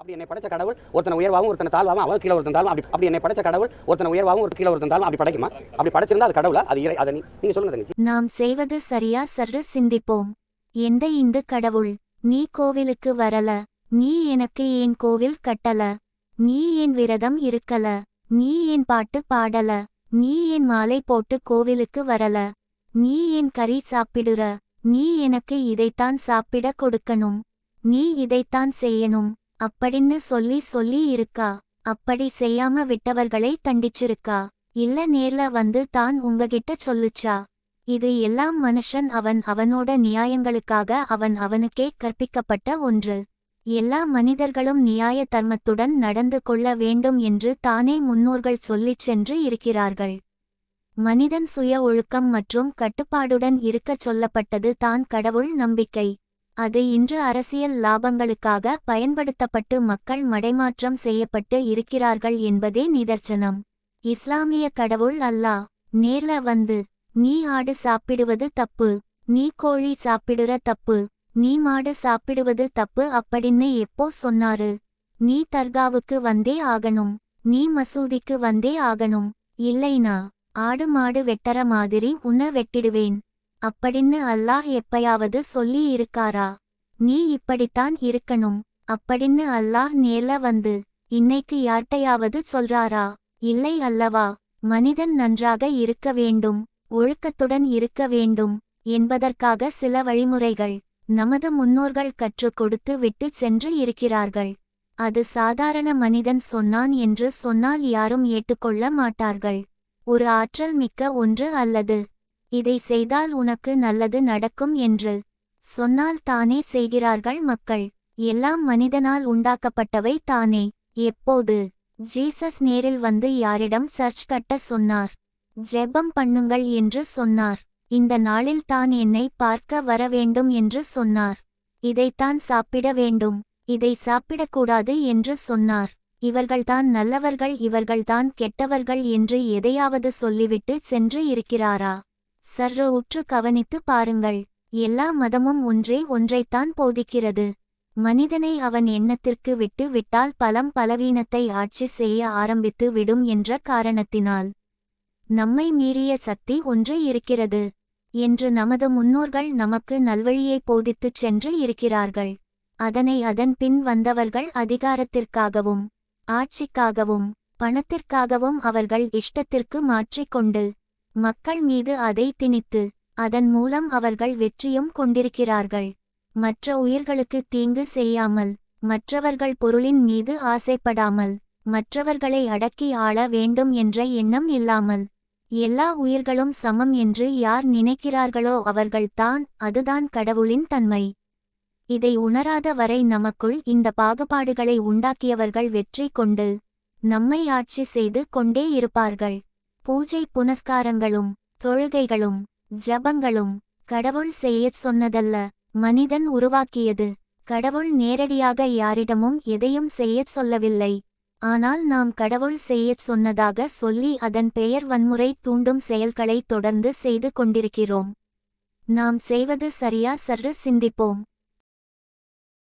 அப்படி என்னை படைச்ச கடவுள் ஒருத்தனை உயர்வாகவும் ஒருத்தனை தாழ்வாகவும் அவன் கீழே ஒருத்தன் தாழ்வும் அப்படி அப்படி என்னை படைச்ச கடவுள் ஒருத்தனை உயர்வாகவும் ஒரு கீழே ஒருத்தன் தாழ்வும் அப்படி படைக்குமா? அப்படி படைச்சிருந்தா அது கடவுளா? அது இறை அதை நீங்க சொல்லுங்க தங்கச்சி. நாம் செய்வது சரியா சற்று சிந்திப்போம். எந்த இந்து கடவுள் நீ கோவிலுக்கு வரல நீ எனக்கு ஏன் கோவில் கட்டல நீ ஏன் விரதம் இருக்கல நீ ஏன் பாட்டு பாடல நீ ஏன் மாலை போட்டு கோவிலுக்கு வரல நீ ஏன் கறி சாப்பிடுற நீ எனக்கு இதைத்தான் சாப்பிட கொடுக்கணும் நீ இதைத்தான் செய்யணும். அப்படின்னு சொல்லி சொல்லி இருக்கா? அப்படி செய்யாம விட்டவர்களை தண்டிச்சிருக்கா? இல்ல நேர்ல வந்து தான் உங்ககிட்ட சொல்லுச்சா? இது எல்லாம் மனுஷன் அவன் அவனோட நியாயங்களுக்காக அவன் அவனுக்கே கற்பிக்கப்பட்ட ஒன்று. எல்லா மனிதர்களும் நியாய தர்மத்துடன் நடந்து கொள்ள வேண்டும் என்று தானே முன்னோர்கள் சொல்லிச் சென்று இருக்கிறார்கள். மனிதன் சுய ஒழுக்கம் மற்றும் கட்டுப்பாடுடன் இருக்கச் சொல்லப்பட்டது தான் கடவுள் நம்பிக்கை. அது இன்று அரசியல் லாபங்களுக்காக பயன்படுத்தப்பட்டு மக்கள் மடைமாற்றம் செய்யப்பட்டு இருக்கிறார்கள் என்பதே நிதர்சனம். இஸ்லாமிய கடவுள் அல்லா நேர்ல வந்து நீ ஆடு சாப்பிடுவது தப்பு நீ கோழி சாப்பிடுற தப்பு நீ மாடு சாப்பிடுவது தப்பு அப்படின்னு எப்போ சொன்னாரு? நீ தர்காவுக்கு வந்தே ஆகணும் நீ மசூதிக்கு வந்தே ஆகணும் இல்லைனா ஆடு மாடு வெட்டற மாதிரி உன்ன வெட்டிடுவேன் அப்படின்னு அல்லாஹ் எப்பயாவது சொல்லி இருக்காரா? நீ இப்படித்தான் இருக்கணும் அப்படின்னு அல்லாஹ் நேர்ல வந்து இன்னைக்கு யார்ட்டையாவது சொல்றாரா? இல்லை அல்லவா? மனிதன் நன்றாக இருக்க வேண்டும் ஒழுக்கத்துடன் இருக்க வேண்டும் என்பதற்காக சில வழிமுறைகள் நமது முன்னோர்கள் கற்றுக் கொடுத்து விட்டு சென்று இருக்கிறார்கள். அது சாதாரண மனிதன் சொன்னான் என்று சொன்னால் யாரும் ஏற்றுக்கொள்ள மாட்டார்கள். ஒரு ஆற்றல் மிக்க ஒன்று அல்லது இதை செய்தால் உனக்கு நல்லது நடக்கும் என்று சொன்னால் தானே செய்கிறார்கள் மக்கள். எல்லாம் மனிதனால் உண்டாக்கப்பட்டவை தானே. எப்போது? ஜீசஸ் நேரில் வந்து யாரிடம் சர்ச் கட்ட சொன்னார். ஜெபம் பண்ணுங்கள் என்று சொன்னார். இந்த நாளில் தான் என்னை பார்க்க வர வேண்டும் என்று சொன்னார். இதைத்தான் சாப்பிட வேண்டும். இதை சாப்பிடக்கூடாது என்று சொன்னார். இவர்கள்தான் நல்லவர்கள் இவர்கள்தான் கெட்டவர்கள் என்று எதையாவது சொல்லிவிட்டு சென்று இருக்கிறாரா? சர்ரோ உற்று கவனித்து பாருங்கள். எல்லா மதமும் ஒன்றே ஒன்றைத்தான் போதிக்கிறது. மனிதனை அவன் எண்ணத்திற்கு விட்டு விட்டால் பலம் பலவீனத்தை ஆட்சி செய்ய ஆரம்பித்து விடும் என்ற காரணத்தினால். நம்மை மீறிய சக்தி ஒன்று இருக்கிறது. என்று நமது முன்னோர்கள் நமக்கு நல்வழியை போதித்துச் சென்று இருக்கிறார்கள். அதனை அதன் பின் வந்தவர்கள் அதிகாரத்திற்காகவும் ஆட்சிக்காகவும் பணத்திற்காகவும் அவர்கள் இஷ்டத்திற்கு மாற்றிக்கொண்டு மக்கள் மீது அதை திணித்து அதன் மூலம் அவர்கள் வெற்றியும் கொண்டிருக்கிறார்கள். மற்ற உயிர்களுக்கு தீங்கு செய்யாமல் மற்றவர்கள் பொருளின் மீது ஆசைப்படாமல் மற்றவர்களை அடக்கி ஆள வேண்டும் என்ற எண்ணம் இல்லாமல் எல்லா உயிர்களும் சமம் என்று யார் நினைக்கிறார்களோ அவர்கள்தான் அதுதான் கடவுளின் தன்மை. இதை உணராத வரை நமக்குள் இந்த பாகுபாடுகளை உண்டாக்கியவர்கள் வெற்றி கொண்டு நம்மை ஆட்சி செய்து கொண்டே இருப்பார்கள். பூஜை புனஸ்காரங்களும் தொழுகைகளும் ஜபங்களும் கடவுள் செய்யச் சொன்னதல்ல. மனிதன் உருவாக்கியது. கடவுள் நேரடியாக யாரிடமும் எதையும் செய்யச் சொல்லவில்லை. ஆனால் நாம் கடவுள் செய்யச் சொன்னதாக சொல்லி அதன் பெயர் வன்முறை தூண்டும் செயல்களை தொடர்ந்து செய்து கொண்டிருக்கிறோம். நாம் செய்வது சரியா? சற்று சிந்திப்போம்.